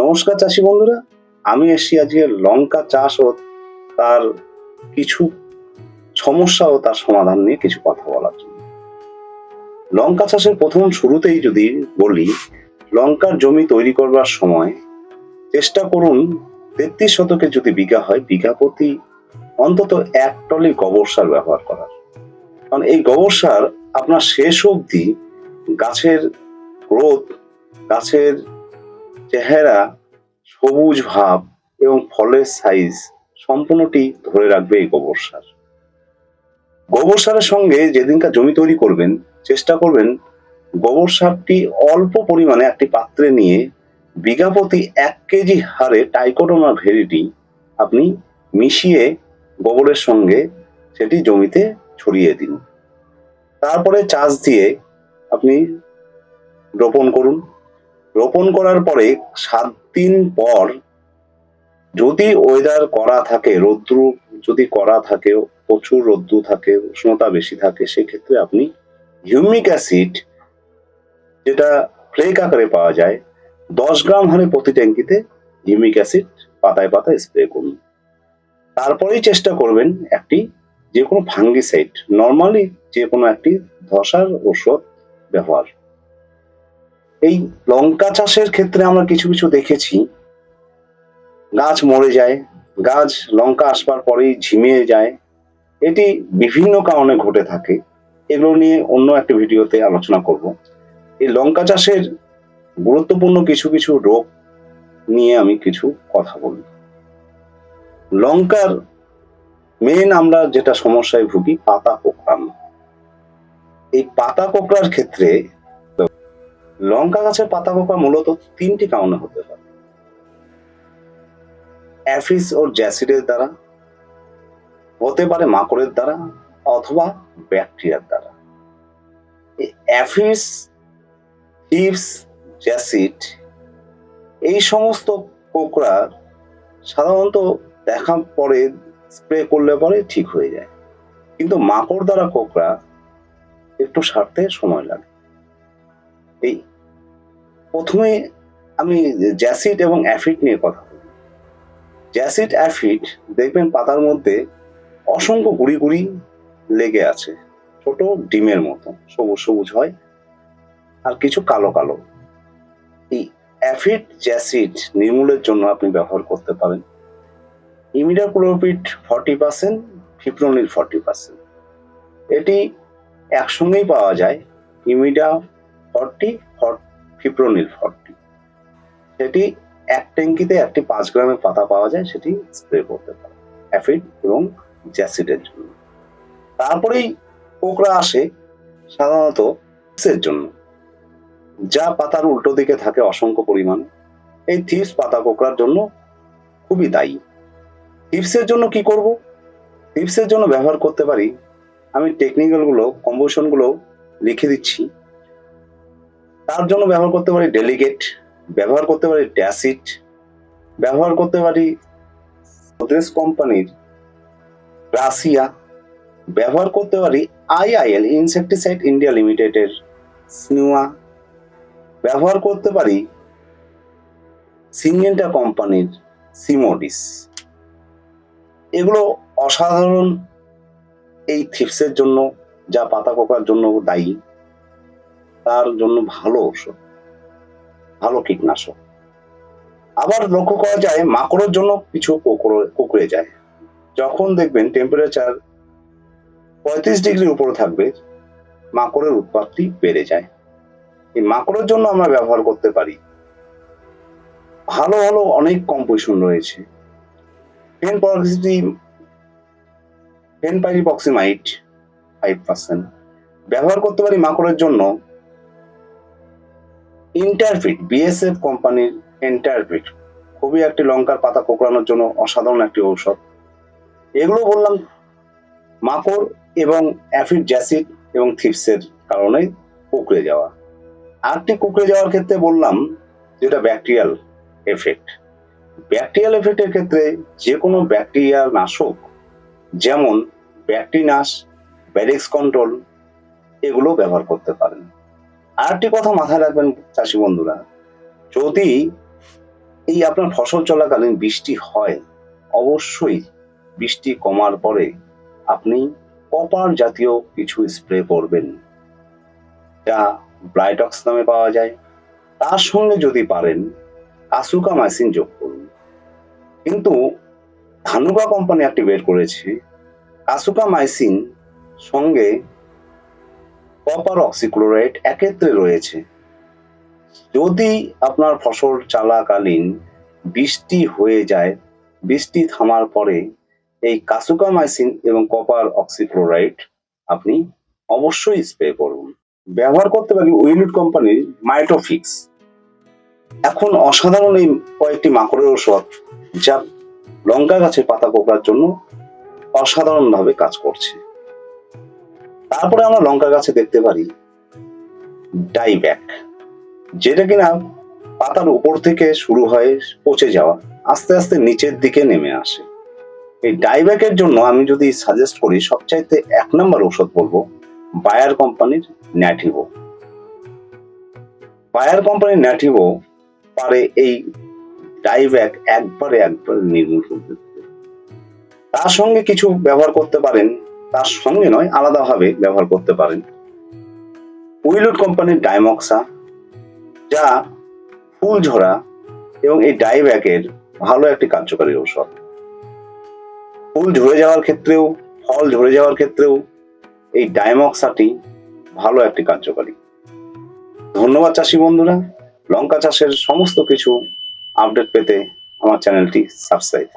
নমস্কার চাষি বন্ধুরা, আমি এসছি আজকে লঙ্কা চাষ ও তার কিছু সমস্যা ও তার সমাধান নিয়ে কিছু কথা বলার জন্য। লঙ্কা চাষের প্রথম শুরুতেই যদি বলি, লঙ্কার জমি তৈরি করবার সময় চেষ্টা করুন তেত্রিশ শতকে যদি বিঘা হয়, বিঘা প্রতি অন্তত এক টলি গোবর সার ব্যবহার করার। কারণ এই গোবর সার আপনার শেষ অবধি গাছের গ্রোথ গাছের চেহারা, সবুজ ভাব এবং ফলের সাইজ সম্পূর্ণটি ধরে রাখবে এই গোবর সার। গোবর সারের সঙ্গে যেদিনকার জমি তৈরি করবেন, চেষ্টা করবেন গোবর সারটি অল্প পরিমাণে একটি পাত্রে নিয়ে বিঘা প্রতি এক কেজি হারে টাইকোডোমা ভেরিটি আপনি মিশিয়ে গোবরের সঙ্গে সেটি জমিতে ছড়িয়ে দিন। তারপরে চাষ দিয়ে আপনি রোপণ করুন। রোপণ করার পরে সাত দিন পর যদি ওয়েদার করা থাকে, রৌদ্র যদি করা থাকে, প্রচুর রৌদ্র থাকে, উষ্ণতা বেশি থাকে, সেক্ষেত্রে আপনি হিউমিক অ্যাসিড যেটা ফ্লেক আকারে পাওয়া যায়, দশ গ্রাম হারে প্রতি ট্যাঙ্কিতে হিউমিক অ্যাসিড পাতায় পাতায় স্প্রে করুন। তারপরেই চেষ্টা করবেন একটি যে কোনো ফাঙ্গিসাইড নর্মালি যে কোনো একটি ধসার ওষুধ ব্যবহার। এই লঙ্কা চাষের ক্ষেত্রে আমরা কিছু কিছু দেখেছি। গাছ মরে যায়, গাছ লঙ্কা আসবার পরেই ঝিমিয়ে যায়। এটি বিভিন্ন কারণে ঘটে থাকে। এগুলো নিয়ে অন্য একটা ভিডিওতে আলোচনা করব। এই লঙ্কা চাষের গুরুত্বপূর্ণ কিছু কিছু রোগ নিয়ে আমি কিছু কথা বলি লঙ্কার মেন আমরা যেটা সমস্যায় ভুগি, পাতা কোঁকড়ানো। এই পাতা কোঁকড়ার ক্ষেত্রে লঙ্কা গাছের পাতা পোকা মূলত তিনটি কারণে হতে পারে। অ্যাফিস ও জ্যাসিডের দ্বারা, হতে পারে মাকড়ের দ্বারা অথবা ব্যাকটেরিয়ার দ্বারা। অ্যাফিস, হিপস, জ্যাসিড এই সমস্ত পোকরা সাধারণত দেখা পরে স্প্রে করলে পরে ঠিক হয়ে যায়। কিন্তু মাকড় দ্বারা কোকড়া একটু সারতে সময় লাগে। এই প্রথমে আমি জ্যাসিড এবং অ্যাফিড নিয়ে কথা বলি জ্যাসিড, অ্যাফিড দেখবেন পাতার মধ্যে অসংখ্য গুড়ি গুড়ি লেগে আছে। ছোট ডিমের মতো, সবুজ সবুজ হয় আর কিছু কালো কালো। এই অ্যাফিড, জ্যাসিড নির্মূলের জন্য আপনি ব্যবহার করতে পারেন। Imidacloprid forty percent, fipronil forty percent. এটি একসঙ্গেই পাওয়া যায়। ইমিডা ফর্টি ফিপ্রোনিল ফর্টি সেটি এক ট্যাঙ্কিতে একটি পাঁচ গ্রামের পাতা পাওয়া যায়, সেটি স্প্রে করতে পারে। অ্যাফিড এবং জ্যাসিডের জন্য। তারপরেই পোকরা আসে সাধারণত থিপসের জন্য, যা পাতার উল্টো দিকে থাকে অসংখ্য পরিমাণ। এই থিপস পাতা পোকরার জন্য খুবই দায়ী। থিপসের জন্য কি করব? থিপসের জন্য ব্যবহার করতে পারি, আমি টেকনিক্যালগুলো কম্বোশনগুলো লিখে দিচ্ছি। তার জন্য ব্যবহার করতে পারি ডেলিগেট ব্যবহার করতে পারি ড্যাসিড ব্যবহার করতে পারি গোদরেজ কোম্পানির রাশিয়া ব্যবহার করতে পারি আইআইএল ইনসেকটিসাইড ইন্ডিয়া লিমিটেডের স্নুয়া ব্যবহার করতে পারি সিনজেন্টা কোম্পানির সিমোডিস এগুলো অসাধারণ এই থিপসের জন্য, যা পাতা পোকার জন্য দায়ী। তার জন্য ভালো ওষুধ ভালো কীটনাশক। আবার লক্ষ্য করা যায়, মাকড়ের জন্য কিছু কুকুরে যায়। যখন দেখবেন টেম্পারেচার পঁয়ত্রিশ ডিগ্রির উপরে থাকবে, মাকড়ের উৎপাদটি বেড়ে যায়। এই মাকড়ের জন্য আমরা ব্যবহার করতে পারি। ভালো ভালো অনেক কম্পোজিশন রয়েছে। পেন পরক্সিটি পেন পাইরিপক্সিমাইট ফাইভ পার্সেন্ট ব্যবহার করতে পারি মাকড়ের জন্য ইন্টারফিট বিএসএফ কোম্পানির ইন্টারফিট খুবই একটি লঙ্কার পাতা কোকড়ানোর জন্য অসাধারণ একটি ঔষধ। এগুলো বললাম মাকড় এবং অ্যাফিড জ্যাসিড এবং থিপসের কারণে কুকড়ে যাওয়া। আরেকটি কুকড়ে যাওয়ার ক্ষেত্রে বললাম যেটা ব্যাকটেরিয়াল এফেক্ট। ব্যাকটেরিয়াল এফেক্টের ক্ষেত্রে যে কোনো ব্যাকটেরিয়া নাশক, যেমন ব্যাকটিনাস ব্যারিক্স কন্ট্রোল, এগুলো ব্যবহার করতে পারেন। আরেকটি কথা মাথায় রাখবেন চাষি বন্ধুরা। যদি এই আপনার ফসল চলাকালীন বৃষ্টি হয়, অবশ্যই বৃষ্টি কমার পরে আপনি কপার জাতীয় কিছু স্প্রে করবেন, যা ব্রাইটক্স নামে পাওয়া যায়। তার সঙ্গে যদি পারেন, কাসুকা মাইসিন যোগ করুন। কিন্তু ধানুকা কোম্পানি একটি বের করেছে। কাসুকা মাইসিন সঙ্গে কপার অক্সিক্লোরাইড একত্রে রয়েছে। যদি আপনার ফসল চালাকালীন বৃষ্টি হয়ে যায়, বৃষ্টি থামার পরে এই কাসুকামাইসিন এবং কপার অক্সিক্লোরাইড আপনি অবশ্যই স্প্রে করুন। ব্যবহার করতে পারি উইলুড কোম্পানির মাইটোফিক্স। এখন অসাধারণ এই কয়েকটি মাকড়ের ওষুধ যা লঙ্কা গাছের পাতা কোকড়ার জন্য অসাধারণভাবে কাজ করছে। তারপরে আমরা লঙ্কা গাছে দেখতে পারি ডাইব্যাক, যেটা কিনা পাতার উপর থেকে শুরু হয় পচে যাওয়া, আস্তে আস্তে নিচের দিকে নেমে আসে। এই ডাইব্যাকের জন্য আমি যদি সাজেস্ট করি, সবচাইতে এক নম্বর ওষুধ বলব বায়ার কোম্পানির ন্যাটিভো বায়ার কোম্পানির ন্যাটিভো পারে এই ডাইব্যাক একবারে একবারে নির্মূল করতে তার সঙ্গে কিছু ব্যবহার করতে পারেন তার সঙ্গে নয়, আলাদাভাবে ব্যবহার করতে পারেন। উইলুড কোম্পানির ডাইমক্সা যা ফুল ঝরা এবং এই ডাইব্যাকের ভালো একটি কার্যকারী ঔষধ। ফুল ঝরে যাওয়ার ক্ষেত্রেও, ফল ঝরে যাওয়ার ক্ষেত্রেও এই ডাইমক্সাটি ভালো একটি কার্যকারী। ধন্যবাদ চাষি বন্ধুরা। লঙ্কা চাষের সমস্ত কিছু আপডেট পেতে আমার চ্যানেলটি সাবস্ক্রাইব